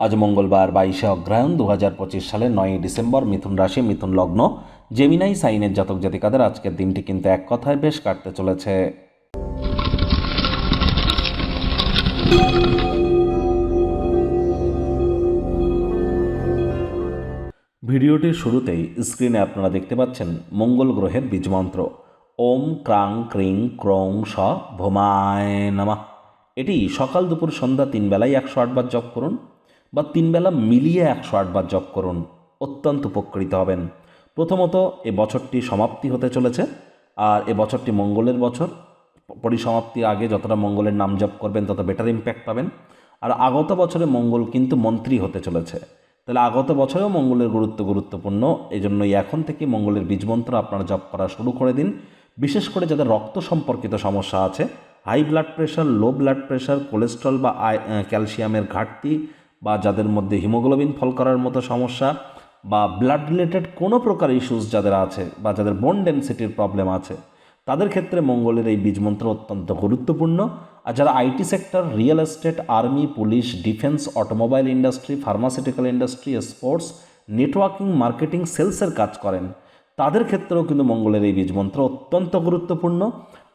আজ মঙ্গলবার বাইশে অগ্রহায়ণ দু হাজার পঁচিশ সালের নয়ই ডিসেম্বর মিথুন রাশি, মিথুন লগ্ন। জেমিনাই সাইনের জাতক জাতিকাদের আজকের দিনটি কিন্তু এক কথায় বেশ কাটতে চলেছে। ভিডিওটির শুরুতেই স্ক্রিনে আপনারা দেখতে পাচ্ছেন মঙ্গল গ্রহের বীজমন্ত্র। ওম ক্রাং ক্রিং ক্রং স ভোমায় নামা। এটি সকাল দুপুর সন্ধ্যা তিন বেলায় একশো আটবার জপ করুন। বা তিন বেলা মিলিয়ে একশো আটবার জপ করুন। অত্যন্ত উপকৃত হবেন। প্রথমত, এ বছরটি সমাপ্তি হতে চলেছে। আর এ বছরটি মঙ্গলের বছর। পরিসমাপ্তির আগে যতটা মঙ্গলের নাম জপ করবেন, তত বেটার ইম্প্যাক্ট পাবেন। আর আগত বছরে মঙ্গল কিন্তু মন্ত্রী হতে চলেছে। তাহলে আগত বছরেও মঙ্গলের গুরুত্ব গুরুত্বপূর্ণ। এই জন্যই এখন থেকে মঙ্গলের বীজমন্ত্র আপনারা জপ করা শুরু করে দিন। বিশেষ করে যাদের রক্ত সম্পর্কিত সমস্যা আছে high blood pressure low blood pressure cholesterol বা ক্যালসিয়ামের ঘাটতি বা যাদের মধ্যে হিমোগ্লোবিন ফল করার মতো সমস্যা বা ব্লাড রিলেটেড কোনো প্রকার ইস্যুস যাদের আছে বা যাদের বোন ডেন্সিটির প্রবলেম আছে, তাদের ক্ষেত্রে মঙ্গলের এই বীজমন্ত্র অত্যন্ত গুরুত্বপূর্ণ। আর যারা IT sector real estate army police defence automobile industry pharmaceutical industry sports networking marketing সেলসের কাজ করেন, তাদের ক্ষেত্রেও কিন্তু মঙ্গলের এই বীজমন্ত্র অত্যন্ত গুরুত্বপূর্ণ।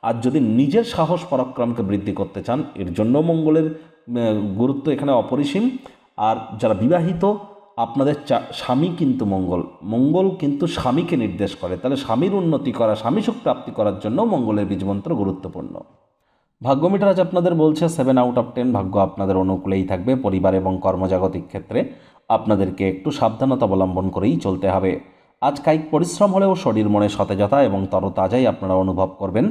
আর যদি নিজের সাহস পরাক্রমকে বৃদ্ধি করতে চান, এর জন্য মঙ্গলের গুরুত্ব এখানে অপরিসীম। আর যারা বিবাহিত, আপনাদের স্বামী কিন্তু মঙ্গল। মঙ্গল কিন্তু স্বামীকে নির্দেশ করে। তাহলে স্বামীর উন্নতি করা, স্বামী সুখ প্রাপ্তি করার জন্য মঙ্গলের বীজমন্ত্র গুরুত্বপূর্ণ। ভাগ্য মিটার আজ আপনাদের বলছে সেভেন আউট অফ টেন ভাগ্য আপনাদের অনুকূলেই থাকবে। পরিবার এবং কর্মজাগতিক ক্ষেত্রে আপনাদেরকে একটু সাবধানতা অবলম্বন করেই চলতে হবে। আজ কায়িক পরিশ্রম হলেও শরীর মনে সতেজতা এবং তরতাজাই আপনারা অনুভব করবেন।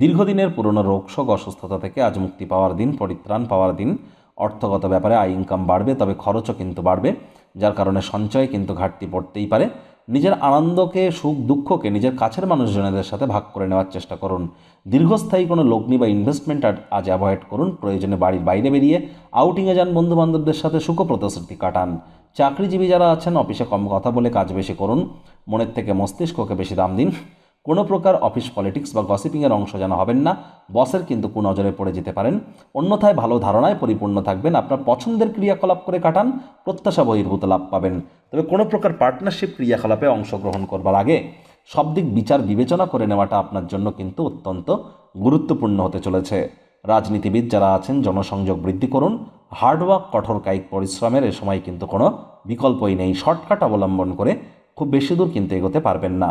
দীর্ঘদিনের পুরনো রোগশোক অসুস্থতা থেকে আজ মুক্তি পাওয়ার দিন, পরিত্রাণ পাওয়ার দিন। অর্থগত ব্যাপারে আয় ইনকাম বাড়বে, তবে খরচও কিন্তু বাড়বে, যার কারণে সঞ্চয় কিন্তু ঘাটতি পড়তেই পারে। নিজের আনন্দকে, সুখ, দুঃখকে নিজের কাছের মানুষজনেদের সাথে ভাগ করে নেওয়ার চেষ্টা করুন। দীর্ঘস্থায়ী কোনো লগ্নি বা ইনভেস্টমেন্ট আজ অ্যাভয়েড করুন। প্রয়োজনে বাড়ির বাইরে বেরিয়ে আউটিংয়ে যান বন্ধু বান্ধবদের সাথে সুখপ্রদ স্মৃতি কাটান। চাকরিজীবী যারা আছেন অফিসে কম কথা বলে কাজ বেশি করুন। মনের থেকে মস্তিষ্ককে বেশি দাম দিন। কোনো প্রকার অফিস পলিটিক্স বা গসিপিংয়ের অংশ যেন হবেন না, বসের কিন্তু কুনজরে পড়ে যেতে পারেন। অন্যথায় ভালো ধারণায় পরিপূর্ণ থাকবেন, আপনার পছন্দের ক্রিয়াকলাপ করে কাটান, প্রত্যাশা বহির্ভূত লাভ পাবেন। তবে কোনো প্রকার পার্টনারশিপ ক্রিয়াকলাপে অংশগ্রহণ করবার আগে সব দিক বিচার বিবেচনা করে নেওয়াটা আপনার জন্য কিন্তু অত্যন্ত গুরুত্বপূর্ণ হতে চলেছে। রাজনীতিবিদ যারা আছেন, জনসংযোগ বৃদ্ধি করুন, হার্ডওয়ার্ক, কঠোর কায়িক পরিশ্রমের এ সময় কিন্তু কোনো বিকল্পই নেই। শর্টকাট অবলম্বন করে খুব বেশি দূর কিন্তু এগোতে পারবেন না।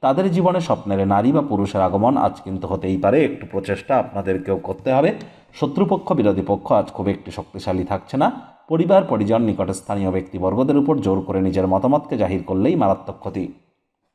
তাদের জীবনে স্বপ্নের নারী বা পুরুষের আগমন আজ কিন্তু হতেই পারে। একটু প্রচেষ্টা আপনাদেরকেও করতে হবে। শত্রুপক্ষ, বিরোধী পক্ষ আজ খুব একটি শক্তিশালী থাকছে না। পরিবার, পরিজন নিকটে স্থানীয় ব্যক্তিবর্গদের উপর জোর করে নিজের মতামতকে জাহির করলেই মারাত্মক ক্ষতি।